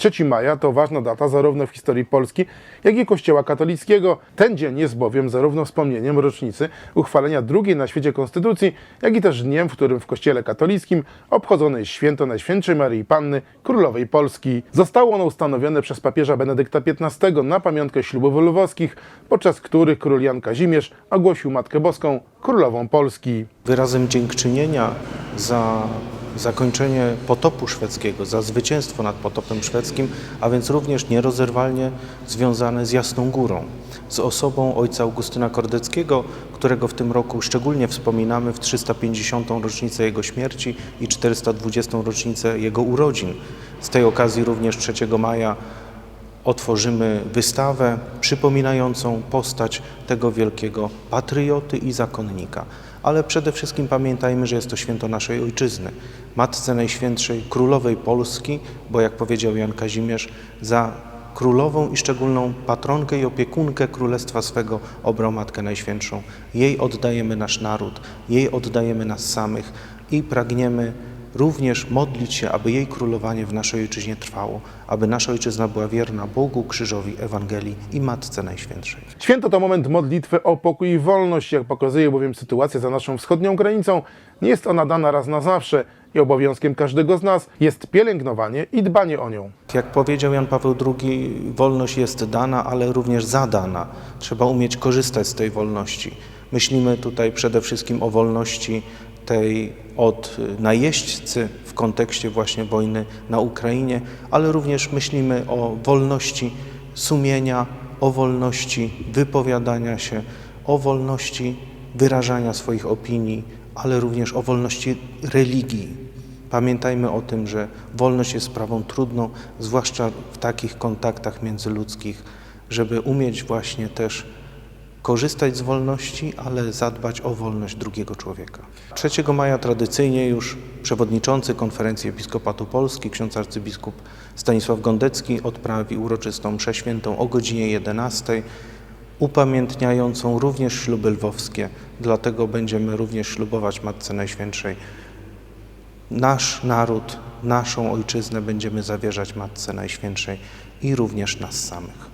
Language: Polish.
3 maja to ważna data zarówno w historii Polski, jak i Kościoła katolickiego. Ten dzień jest bowiem zarówno wspomnieniem rocznicy uchwalenia drugiej na świecie konstytucji, jak i też dniem, w którym w Kościele katolickim obchodzone jest święto Najświętszej Maryi Panny, Królowej Polski. Zostało ono ustanowione przez papieża Benedykta XV na pamiątkę ślubów lwowskich, podczas których król Jan Kazimierz ogłosił Matkę Boską Królową Polski. Wyrazem dziękczynienia za zakończenie potopu szwedzkiego, za zwycięstwo nad potopem szwedzkim, a więc również nierozerwalnie związane z Jasną Górą, z osobą ojca Augustyna Kordeckiego, którego w tym roku szczególnie wspominamy w 350. rocznicę jego śmierci i 420. rocznicę jego urodzin. Z tej okazji również 3 maja otworzymy wystawę przypominającą postać tego wielkiego patrioty i zakonnika. Ale przede wszystkim pamiętajmy, że jest to święto naszej ojczyzny, Matce Najświętszej Królowej Polski, bo jak powiedział Jan Kazimierz, za królową i szczególną patronkę i opiekunkę królestwa swego obrał Matkę Najświętszą. Jej oddajemy nasz naród, jej oddajemy nas samych i pragniemy również modlić się, aby jej królowanie w naszej ojczyźnie trwało, aby nasza ojczyzna była wierna Bogu, krzyżowi, Ewangelii i Matce Najświętszej. Święto to moment modlitwy o pokój i wolność, jak pokazuje bowiem sytuacja za naszą wschodnią granicą. Nie jest ona dana raz na zawsze i obowiązkiem każdego z nas jest pielęgnowanie i dbanie o nią. Jak powiedział Jan Paweł II, wolność jest dana, ale również zadana. Trzeba umieć korzystać z tej wolności. Myślimy tutaj przede wszystkim o wolności tej od najeźdźcy w kontekście właśnie wojny na Ukrainie, ale również myślimy o wolności sumienia, o wolności wypowiadania się, o wolności wyrażania swoich opinii, ale również o wolności religii. Pamiętajmy o tym, że wolność jest sprawą trudną, zwłaszcza w takich kontaktach międzyludzkich, żeby umieć właśnie też korzystać z wolności, ale zadbać o wolność drugiego człowieka. 3 maja tradycyjnie już przewodniczący Konferencji Episkopatu Polski, ksiądz arcybiskup Stanisław Gondecki odprawi uroczystą mszę świętą o godzinie 11, upamiętniającą również śluby lwowskie. Dlatego będziemy również ślubować Matce Najświętszej nasz naród, naszą ojczyznę będziemy zawierzać Matce Najświętszej i również nas samych.